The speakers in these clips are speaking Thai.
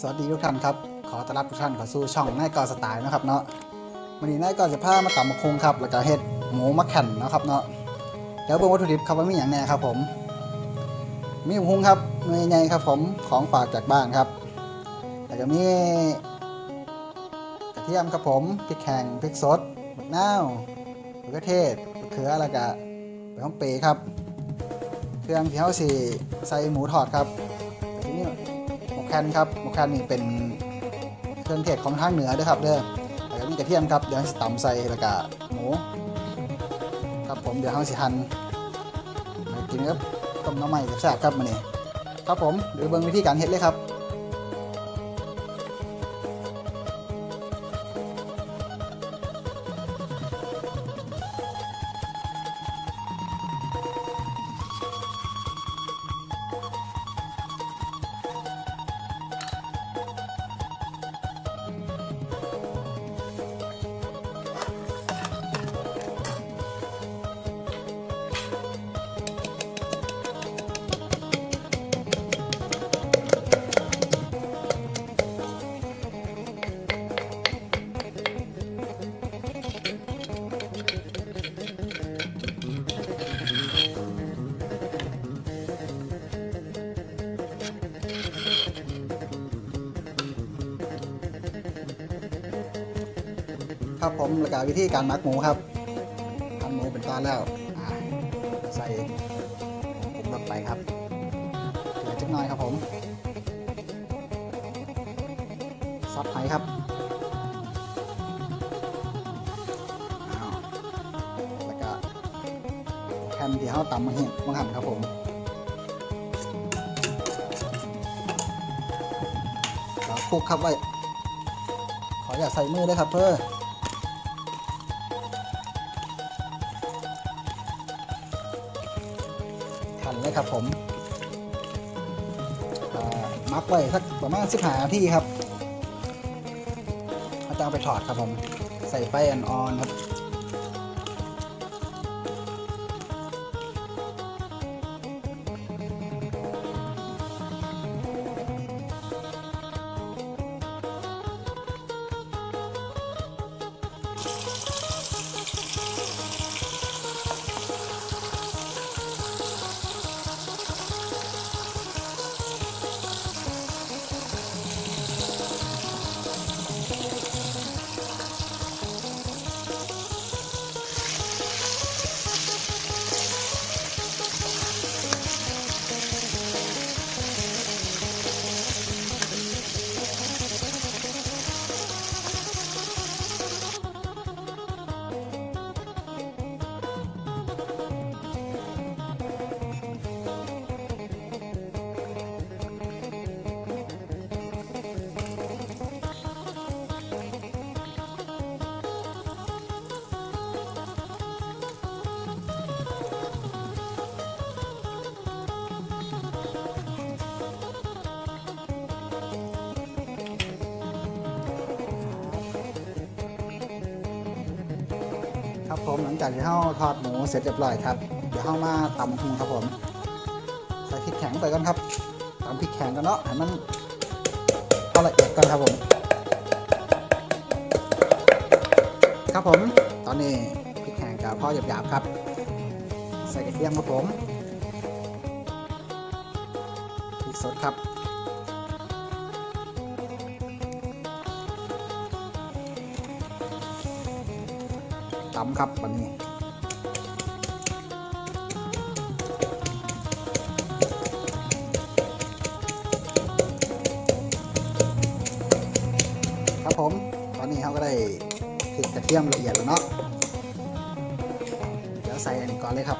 สวัสดีทุกท่านครับ ขอต้อนรับทุกท่านเข้าสู่ช่องนายกอสไตล์นะครับเนาะวันนี้นายกอจะพามาตำมะคงครับ แล้วก็เฮ็ดหมูมะแข่นนะครับเนาะแล้วเบิ่งวัตถุดิบครับว่ามีอย่างแน่ครับผม มีมะคุงครับหน่วยใหญ่ครับผมของฝากจากบ้านครับแล้วก็มีกระเทียมครับผมพริกแห้งพริกสดมะนาวมะเขือเทศมะเขือแล้วก็ใบหอมเปรย์ครับ เครื่องที่เขาสิใส่หมูทอดครับทีนี้ แคนครับหมกแคนนี่เป็นเครื่องเทศของทางเหนือด้วยครับเด้อแล้วก็มีกระเทียมครับเดี๋ยวเราสิตำใส่แล้วก็หมูครับผมเดี๋ยวเอาสิหั่นมากินครับต้มน้ำใหม่แซ่บครับมาเนี่ครับผมเดี๋ยวเบิ่งวิธีการเฮ็ดเลยครับ ครับผมแล้วก็วิธีการหมักหมูครับหันหมูเป็นตอนแล้วใส่ผงปรุงไปครับเกลือจักน่อยครับผมซอสไทยครับแล้วก็แคนที่เขาตำมาเห็นมาหั่นครับผมคลุกครับไว้ขออย่าใส่มือด้วยครับเพื่อันเลยครับผมอ่ามักไว้สักประมาณสิบห้านาทีครับเราจะเอาไปถอดครับผม ใส่ไฟอ่อนๆครับ ครับผมหลังจากที่เราทอดหมูเสร็จเรียบร้อยครับ เดี๋ยวเรามาตำหุงครับผม ใส่พริกแข็งไปก่อนครับตำพริกแข็งกันเนาะให้มันพอละเอียดก่อนครับผม ครับผมตอนนี้พริกแข็งกับพ่อหยาบๆครับ ใส่กระเทียมครับผมพริกสดครับ ตำครับวันนี้ครับผมตอนนี้เขาก็ได้พริกกระเทียมละเอียดแล้วเนาะเดี๋ยวใส่อันนี้ก่อนเลยครับ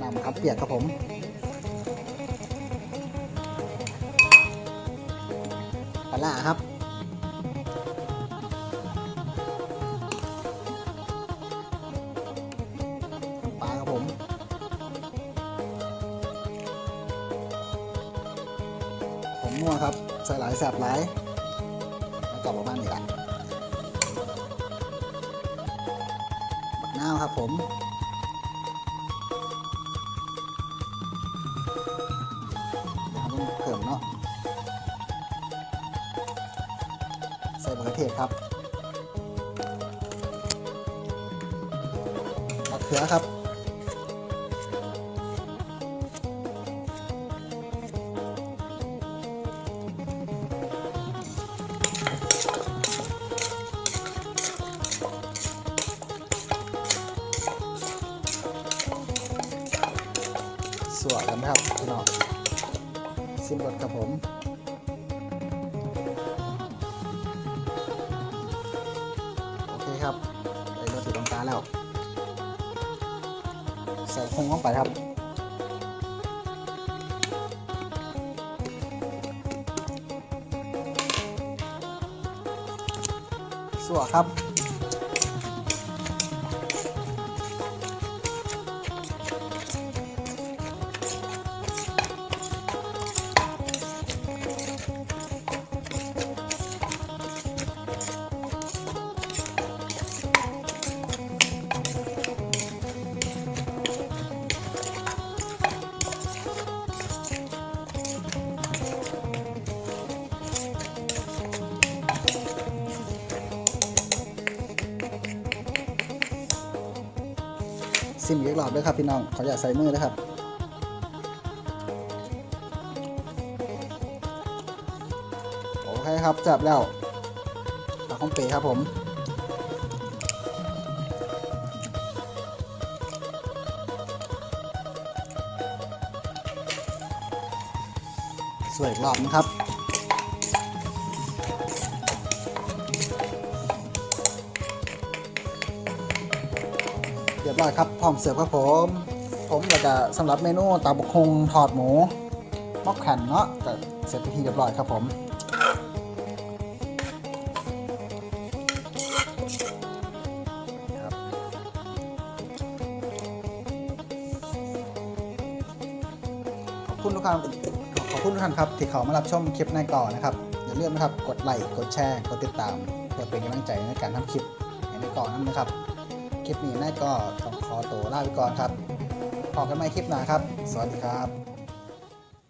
น้ำครับเปียกครับผมปลาครับ นัวครับ ใส่หลายแสบหลายแล้วกลับประมานอีกแหละบักน้าวครับผมเพิ่มเนาะใส่มะเขือเทศครับมะเขือครับ สวกันนะครับพี่น้องซิมรสครับผมโอเคครับได้รสสีตรงกลางแล้วใส่คงเข้าไปครับสวครับ ซิมอีกรอบด้วยครับพี่น้องขออย่าใส่มือนะครับโอเคครับจับแล้วปลาข้องเปครับผมสวยรอบนะครับ ยบร้อยครับ พร้อมเสิร์ฟครับผม ผมก็จะสำหรับเมนูตาบกคงทอดหมูมอกแผ่นเนาะก็เสร็จไปที่เรียบร้อยครับผมขอบคุณทุกท่านขอบคุณทุกท่านครับ ที่เขามารับชมคลิปในก่อนนะครับ อย่าลืมนะครับ กดไลค์ กดแชร์ กดติดตาม เพื่อเป็นกำลังใจในการทำคลิปให้ในก่อนนั้นนะครับ คลิปนี้นายก็ต้องขอตัวลาไปก่อนครับพบกันใหม่คลิปหน้าครับ สวัสดีครับ